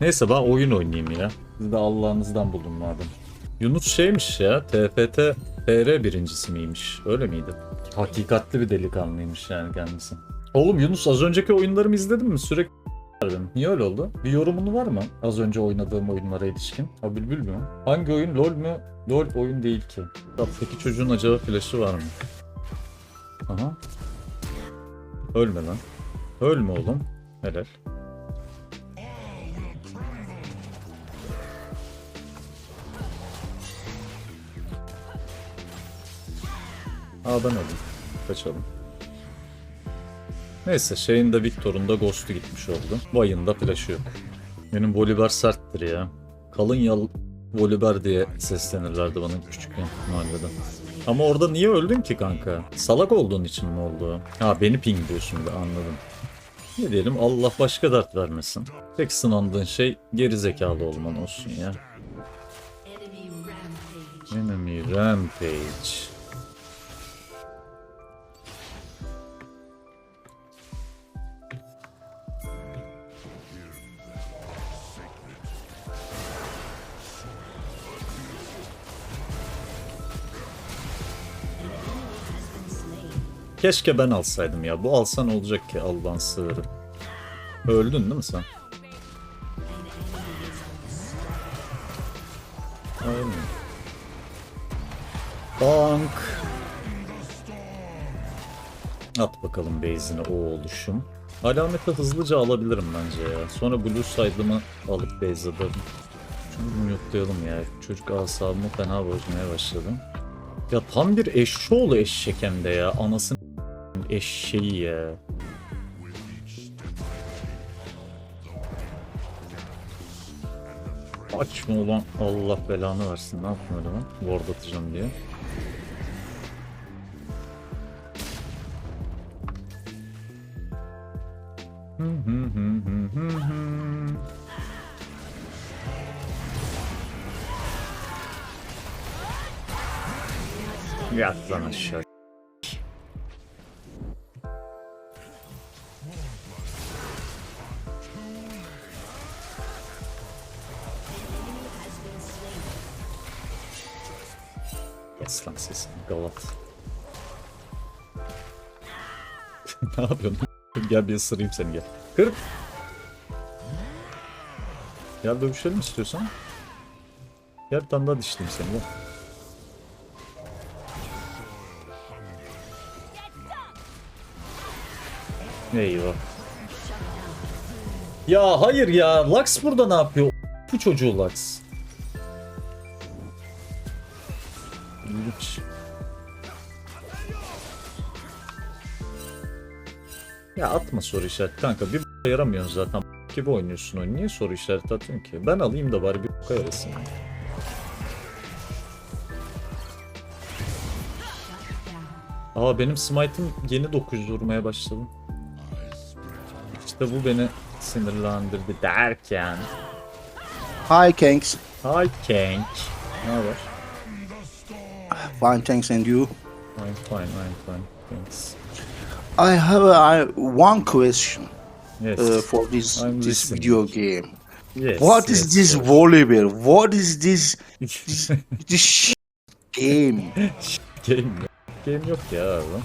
Neyse ben oyun oynayayım ya. Siz de Allah'ınızdan bulun madem. Yunus şeymiş ya. TFT TR birincisi miymiş? Öyle miydi? Hakikatli bir delikanlıymış yani kendisi. Oğlum Yunus az önceki oyunlarımı izledin mi? Sürekli. Niye öyle oldu? Bir yorumun var mı? Az önce oynadığım oyunlara ilişkin. Ha bülbül mü? Hangi oyun? LoL mü? LoL oyun değil ki. Peki çocuğun acaba flash'ı var mı? Aha. Ölme lan. Ölme oğlum. Helal. Ben öldüm. Kaçalım. Neyse şeyin de Victor'un da Ghost'u gitmiş oldu. Vay'ın da flash'ı yok. Benim Volibear serttir ya. Kalın yal Volibear diye seslenirlerdi bana küçükken mahallede. Ama orada niye öldün ki kanka? Salak olduğun için mi oldu? Ha beni ping diyorsun da anladım. Ne diyelim Allah başka dert vermesin. Tek sınandığın şey geri zekalı olman olsun ya. Enemy Rampage. Keşke ben alsaydım ya. Bu alsan olacak ki Allah'ın sığırı. Öldün değil mi sen? Aynen. Bank. At bakalım base'ine o oluşum. Alameti hızlıca alabilirim bence ya. Sonra blue side'ımı alıp base ederim. Şunu mute'layalım ya. Çocuk asabımı fena bozmaya başladı. Ya tam bir eşşoğlu eşek hem de ya. Anasını eşeği ya. Açma ulan Allah belanı versin. Ne öyle lan? Ward atacağım diye. Yat lan aşağı. Sesini Galat. ne yapıyorsun? gel bir ısırayım seni gel. Kır. Gel dövüşelim istiyorsan. Gel bir tane daha dişleyeyim seni gel. Eyvah. Ya hayır ya. Lux burada ne yapıyor? Bu çocuğu Lux. İlginç. Ya atma soru işareti kanka. Bir yaramıyorsun zaten. Gibi oynuyorsun oyunu. Niye soru işareti atıyorsun ki? Ben alayım da bari bir b- yarasın. Aa benim smite'ım yeni 900 vurmaya başladı. İşte bu beni sinirlendirdi derken. Hi, Kanks. Hi Kank. Ne haber? Fine, thanks, and you? I'm fine, I'm fine. Thanks. I have I, one question Yes. uh, for this I'm this listening. video game. yes. What is yes, this yes. volleyball? What is this this, this sh- game? Game yok. Game yok ya abi.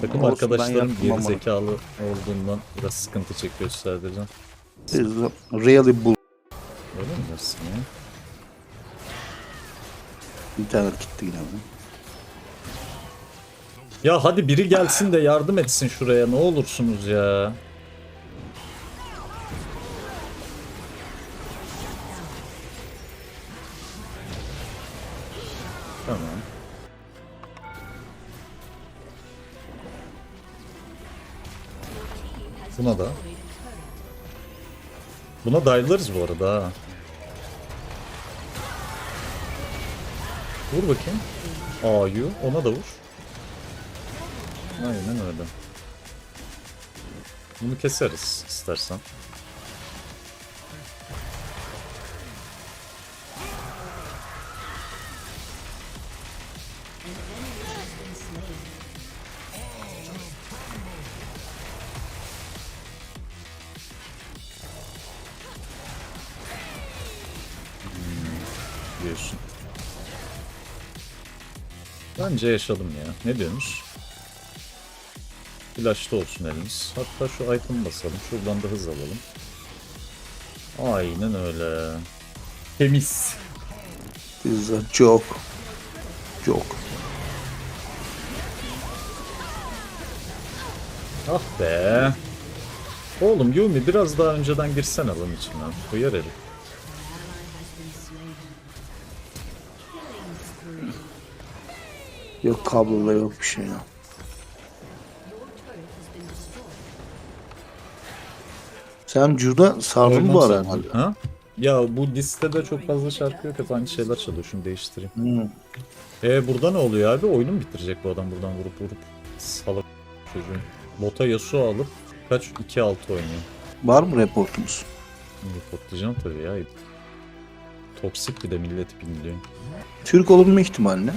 Takım ben arkadaşlarım yaptım geri ama. zekalı olduğundan biraz sıkıntı çekiyor sadece. Really bull. Öyle mi dersin ya? İnternet gitti yine. Ya hadi biri gelsin de yardım etsin şuraya ne olursunuz ya. Tamam. Buna da. Buna dayılarız bu arada ha. Vur bakayım. A'yu ona da vur. Aynen öyle. Bunu keseriz istersen. Yaşıyorsun. Bence yaşadım ya. Ne diyorsunuz? Flash'ta olsun elimiz. Hatta şu item basalım. Şuradan da hız alalım. Aynen öyle. Temiz. This is a joke. Joke. Ah be. Oğlum Yumi biraz daha önceden girsene lan içine. Uyar herif. Yok kablola yok bir şey ya. Sen Curda sardın bu ara herhalde. Ha? Ya bu listede çok fazla şarkı yok. Hep aynı şeyler çalıyor. Şunu değiştireyim. Hmm. E burada ne oluyor abi? Oyunu mu bitirecek bu adam buradan vurup vurup? Salak çocuğun. Bota Yasuo alıp kaç? 2-6 oynuyor. Var mı reportumuz? Reportlayacağım tabii ya. Toksik bir de millet pinliyor. Türk olunma ihtimali ne?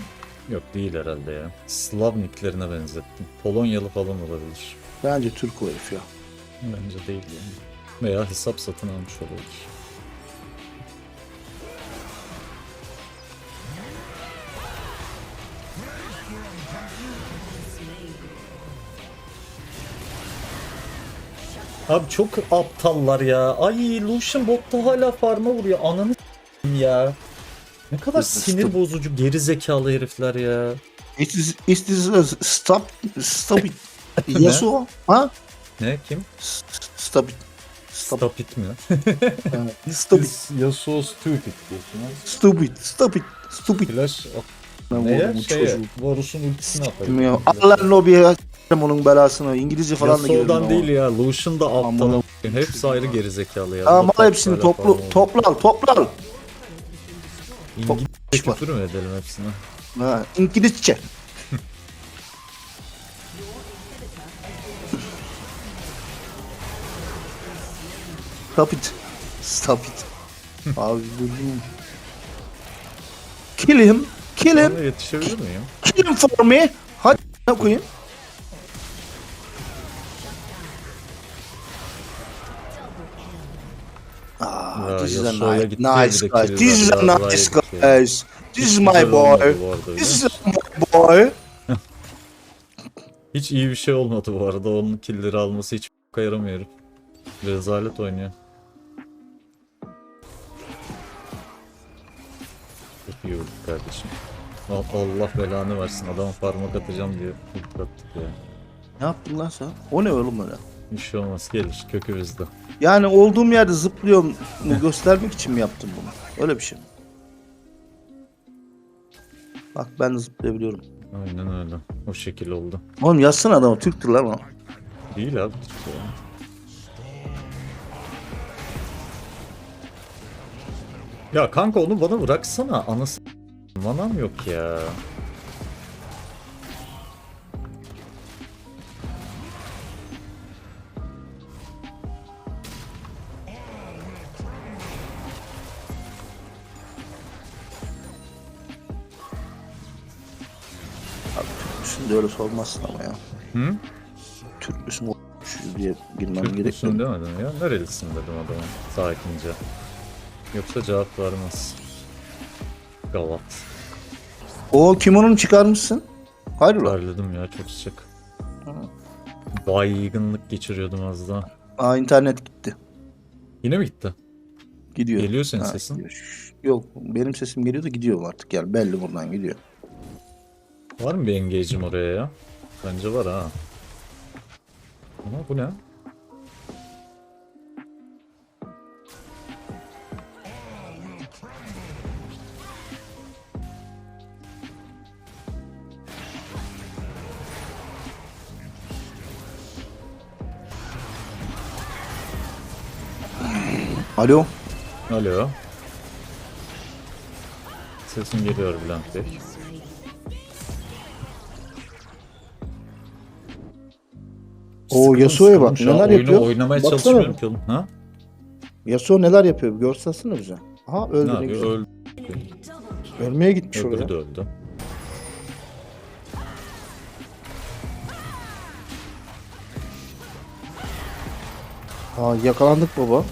Yok değil herhalde ya. Slav nicklerine benzettim. Polonyalı falan olabilir. Bence Türk o herif ya. Bence değil yani. Veya hesap satın almış olabilir. Abi çok aptallar ya. Ay Lucian botta hala farma vuruyor. Ananı ya. Ne kadar sinir bozucu geri zekalı herifler ya. It is, it is a stop, stop it. Yasuo, ha? Ne kim? S- Stop it. Stop, Stop it mi? Stop it. Yasuo stupid diyorsun ha. Stop it. Stop it. Stop it. Flash Ben vurdum bu Şeye. Varus'un ultisini atar. Bilmiyorum. Allah lobiye s**erim onun belasını. İngilizce falan da girerim. Ama. değil ya. Lucian da aptal. Aman. Hepsi ayrı gerizekalı ya. Tamam al hepsini toplu, topla al, topla al. İngilizce küfür mü edelim hepsine? Ha, İngilizce. Stop it. Stop it. Abi buldum. Kill him. Kill him. Yetişebilir miyim? Kill him for me. Hadi ne koyayım. This is a nice, nice guy. kill This is a nice guys. This is my boy. This is my boy. Hiç iyi bir şey olmadı bu arada. Onun killleri alması hiç b**ka yaramıyor. Rezalet oynuyor. Çok iyi vurduk kardeşim. Al- Allah belanı versin. Adamı parmak atacağım diye ya. Ne yaptın lan sen? O ne oğlum öyle? Bir şey olmaz gelir kökü bizde. Yani olduğum yerde zıplıyorum mu göstermek için mi yaptın bunu? Öyle bir şey mi? Bak ben de zıplayabiliyorum. Aynen öyle. O şekil oldu. Oğlum yazsana adamı Türktür lan o. Değil abi. Türk ya. Ya kanka onu bana bıraksana. Anası Manam yok ya. Müsün de öyle sormazsın ama ya. Hı? Türk müsün diye girmem Türk müsün gerekmiyor. demedin ya. Nerelisin dedim adama sakince. Yoksa cevap vermez. Gavat. O kimonunu çıkarmışsın. Hayrola? Terledim ya çok sıcak. Baygınlık geçiriyordum az daha. Aa internet gitti. Yine mi gitti? Gidiyor. Geliyor senin Ha, sesin. gidiyor. Yok benim sesim geliyor da gidiyor artık yani belli buradan gidiyor. Var mı bir engage'im oraya ya? Bence var ha. Ama bu ne? Alo. Alo. Sesim geliyor Bülent Bey. Sıkıldım, Yasuo'ya bak, neler Oyunu yapıyor? Oynamaya Baksana çalışmıyorum ki oğlum. Ha? Yasuo neler yapıyor bir göstersene bize. Aha öldü ne yapıyor? güzel. Öldü. Ölmeye gitmiş Öbürü oraya. de öldü. Aa yakalandık baba.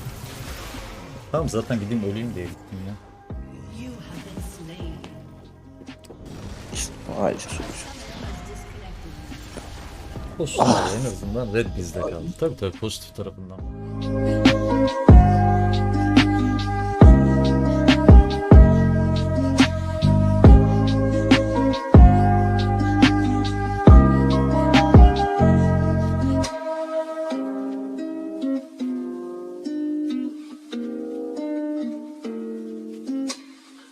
Tamam zaten gideyim öleyim diye gittim ya. hayır. Pozitif en azından red bizde kaldı. Tabii tabii pozitif tarafından.